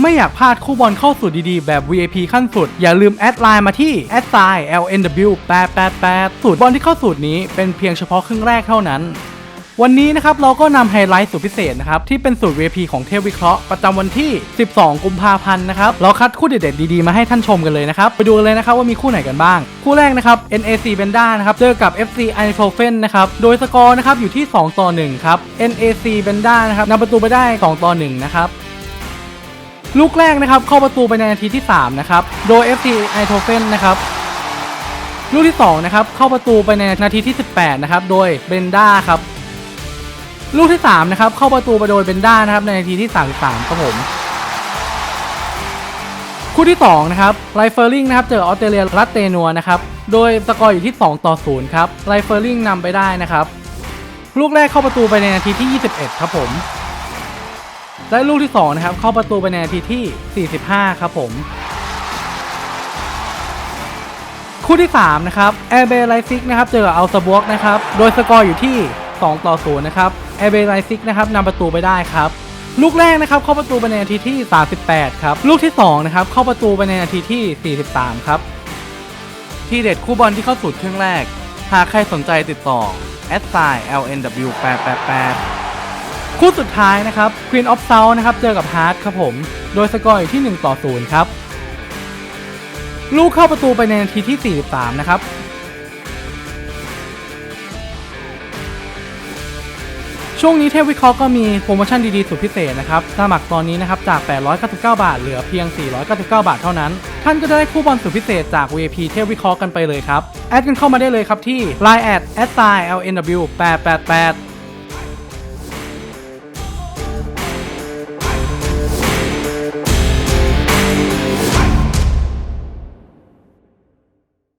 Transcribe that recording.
ไม่อยากพลาดคู่บอลเข้าสู่ดีๆ แบบ VIP ขั้นสุด อย่าลืมแอดไลน์มาที่แอดไซ LNW 888สูตรบอลที่เข้าสูตรนี้เป็นเพียงเฉพาะครึ่งแรกเท่านั้น วันนี้นะครับเราก็นำไฮไลท์สุดพิเศษนะครับ ที่เป็นสูตร VIP ของเทพวิเคราะห์ประจำวันที่ 12 กุมภาพันธ์นะครับ เราคัดคู่เด็ดๆ ดีๆ มาให้ท่านชมกันเลยนะครับ ไปดูกันเลยนะครับว่ามีคู่ไหนกันบ้าง คู่แรกนะครับ NAC Benda นะครับเจอกับ FC i n f o f e n นะครับโดยสกอร์นะครับอยู่ที่ 2 ต่อ 1 ครับ NAC Benda นะครับนำประตูไปได้ 2 ต่อ 1 นะครับ ลูกแรกนะครับเข้าประตูไปในนาทีที่ 3 นะครับ โดย FC i t o f e n นะครับลูกที่2นะครับเข้าประตูไปในนาทีที่ 18 นะครับ โดยเบนด้าครับลูกที่3นะครับเข้าประตูไปโดยเบนด้านะครับในนาทีที่ 33 ครับผมคู่ที่2นะครับไลเฟอร์ลิงนะครับเจอออสเตรเลียรัตเตนัวนะครับโดยสกอร์อยู่ที่ 2 ต่อ 0 ครับไลเฟอร์ลิงนำไปได้นะครับ ลูกแรกเข้าประตูไปในนาทีที่ 21 ครับผม และลูกที่2นะครับเข้าประตูไปในนาทีที่ 45 ครับผมคู่ที่ 3 นะครับแอร์เบไลซิกนะครับเจอกับอัลซาบวกนะครับ โดยสกอร์อยู่ที่ 2 ต่อ 0 นะครับแอร์เบไลซิกนะครับนำประตูไปได้ครับ ลูกแรกนะครับเข้าประตูไปในนาทีที่ 38 ครับ ลูกที่ 2 นะครับเข้าประตูไปในนาทีที่ 43 ครับ ที่เด็ดคู่บอลที่เข้าสู่ครึ่งแรก หากใครสนใจติดต่อแอดไซ LNW 888 คู่สุดท้ายนะครับ Queen of South นะครับเจอกับ Hart ครับผม โดยสกอร์อยู่ที่ 1 ต่อ 0 ครับ ลูกเข้าประตูไปในนาทีที่ 43 นะครับช่วงนี้เทพวิเคราะห์ก็มีโปรโมชั่นดีๆ สุดพิเศษนะครับ สมัครตอนนี้นะครับจาก 899 บาท เหลือเพียง 499 บาทเท่านั้น ท่านก็จะได้คู่บอลสุดพิเศษจาก VIP เทพวิเคราะห์กันไปเลยครับ แอดกันเข้ามาได้เลยครับที่ Line แอด s i l n w 888